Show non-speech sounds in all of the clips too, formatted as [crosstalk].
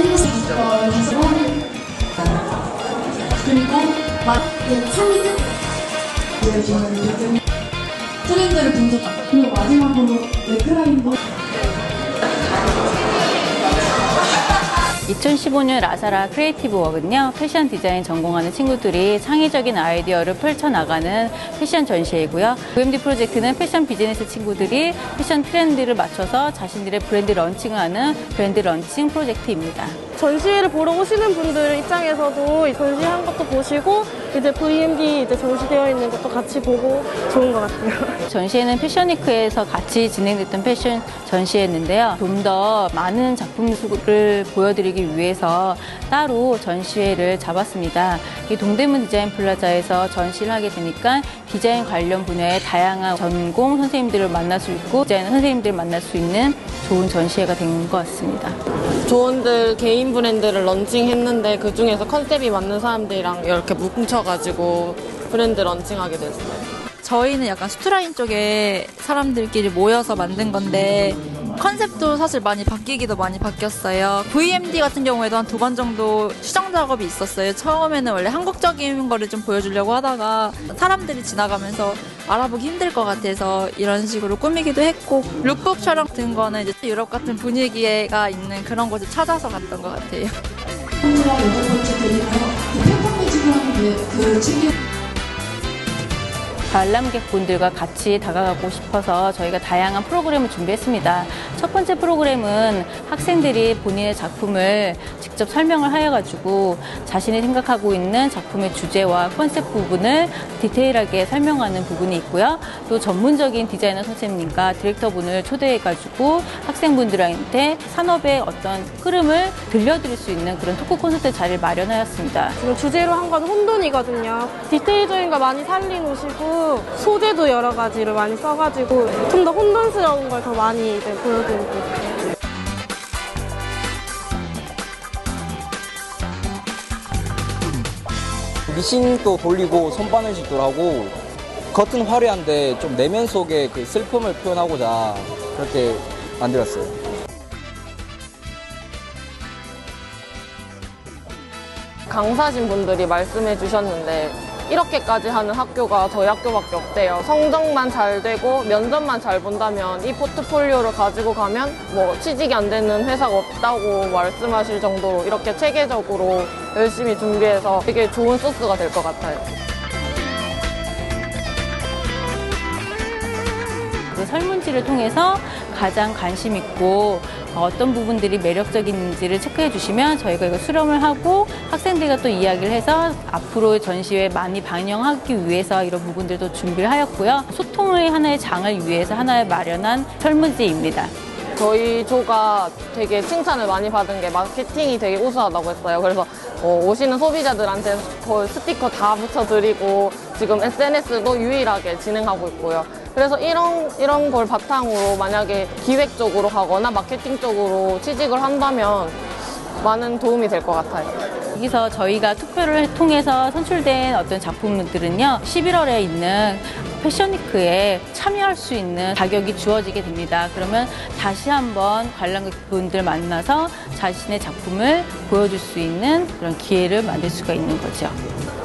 트리스틱 걸 해서 그리고 막그 상의 보여주는 트렌드를 분석하 그리고 마지막으로 넥라인도 2015년 라사라 크리에이티브 웍은요, 패션 디자인 전공하는 친구들이 창의적인 아이디어를 펼쳐나가는 패션 전시회이고요. VMD 프로젝트는 패션 비즈니스 친구들이 패션 트렌드를 맞춰서 자신들의 브랜드 런칭을 하는 브랜드 런칭 프로젝트입니다. 전시회를 보러 오시는 분들 입장에서도 전시한 것도 보시고 이제 VMD 이제 전시되어 있는 것도 같이 보고 좋은 것 같아요. [laughs] 전시회는 패션위크에서 같이 진행됐던 패션 전시회였는데요. 좀 더 많은 작품들을 보여드리기 위해서 따로 전시회를 잡았습니다. 이 동대문 디자인 플라자에서 전시를 하게 되니까 디자인 관련 분야의 다양한 전공 선생님들을 만날 수 있고 디자인 선생님들을 만날 수 있는 좋은 전시회가 된 것 같습니다. 조원들 개인 브랜드를 런칭했는데 그 중에서 컨셉이 맞는 사람들이랑 이렇게 뭉쳐가지고 브랜드 런칭하게 됐어요. 저희는 약간 스트라인 쪽에 사람들끼리 모여서 만든 건데 컨셉도 사실 많이 바뀌기도 많이 바뀌었어요. VMD 같은 경우에도 한 두 번 정도 수정 작업이 있었어요. 처음에는 원래 한국적인 거를 좀 보여주려고 하다가 사람들이 지나가면서 알아보기 힘들 것 같아서 이런 식으로 꾸미기도 했고 룩북 촬영 같은 거는 이제 유럽 같은 분위기가 있는 그런 곳을 찾아서 갔던 것 같아요. 관람객분들과 같이 다가가고 싶어서 저희가 다양한 프로그램을 준비했습니다. 첫 번째 프로그램은 학생들이 본인의 작품을 직접 설명을 하여가지고 자신이 생각하고 있는 작품의 주제와 컨셉 부분을 디테일하게 설명하는 부분이 있고요. 또 전문적인 디자이너 선생님과 디렉터분을 초대해가지고 학생분들한테 산업의 어떤 흐름을 들려드릴 수 있는 그런 토크 콘서트 자리를 마련하였습니다. 지금 주제로 한 건 혼돈이거든요. 디테일적인 거 많이 살리놓으 소재도 여러 가지를 많이 써가지고 좀 더 혼돈스러운 걸 더 많이 이제 보여드리고 있어요. 미싱도 돌리고 손바늘식도 하고 겉은 화려한데 좀 내면 속에 그 슬픔을 표현하고자 그렇게 만들었어요. 강사진 분들이 말씀해 주셨는데 이렇게까지 하는 학교가 저희 학교밖에 없대요. 성적만 잘 되고 면접만 잘 본다면 이 포트폴리오를 가지고 가면 뭐 취직이 안 되는 회사가 없다고 말씀하실 정도로 이렇게 체계적으로 열심히 준비해서 되게 좋은 소스가 될 것 같아요. 설문지를 통해서 가장 관심 있고 어떤 부분들이 매력적인지를 체크해 주시면 저희가 이거 수렴을 하고 학생들과 또 이야기를 해서 앞으로 전시회에 많이 반영하기 위해서 이런 부분들도 준비를 하였고요. 소통의 하나의 장을 위해서 하나의 마련한 설문지입니다. 저희 조가 되게 칭찬을 많이 받은 게 마케팅이 되게 우수하다고 했어요. 그래서 어, 오시는 소비자들한테 스티커 다 붙여드리고 지금 SNS도 유일하게 진행하고 있고요. 그래서 이런 이런 걸 바탕으로 만약에 기획적으로 하거나 마케팅적으로 취직을 한다면 많은 도움이 될 것 같아요. 여기서 저희가 투표를 통해서 선출된 어떤 작품들은요, 11월에 있는 패션위크에 참여할 수 있는 자격이 주어지게 됩니다. 그러면 다시 한번 관람객분들 만나서 자신의 작품을 보여줄 수 있는 그런 기회를 만들 수가 있는 거죠.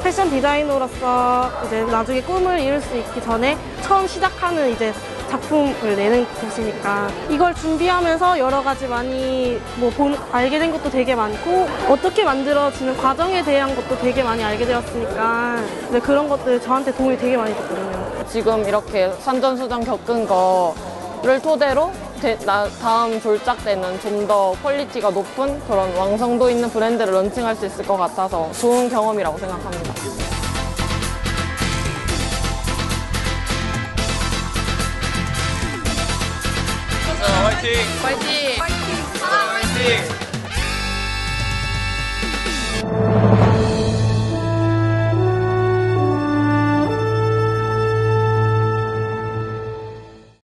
패션 디자이너로서 이제 나중에 꿈을 이룰 수 있기 전에 처음 시작하는 이제 작품을 내는 곳이니까 이걸 준비하면서 여러 가지 많이 뭐 본, 알게 된 것도 되게 많고 어떻게 만들어지는 과정에 대한 것도 되게 많이 알게 되었으니까 이제 그런 것들 저한테 도움이 되게 많이 됐거든요. 지금 이렇게 산전수전 겪은 거를 토대로 대- 나- 다음 졸작 때는 좀 더 퀄리티가 높은 그런 완성도 있는 브랜드를 런칭할 수 있을 것 같아서 좋은 경험이라고 생각합니다. 화이팅! 화이팅! 화이팅! 화이팅!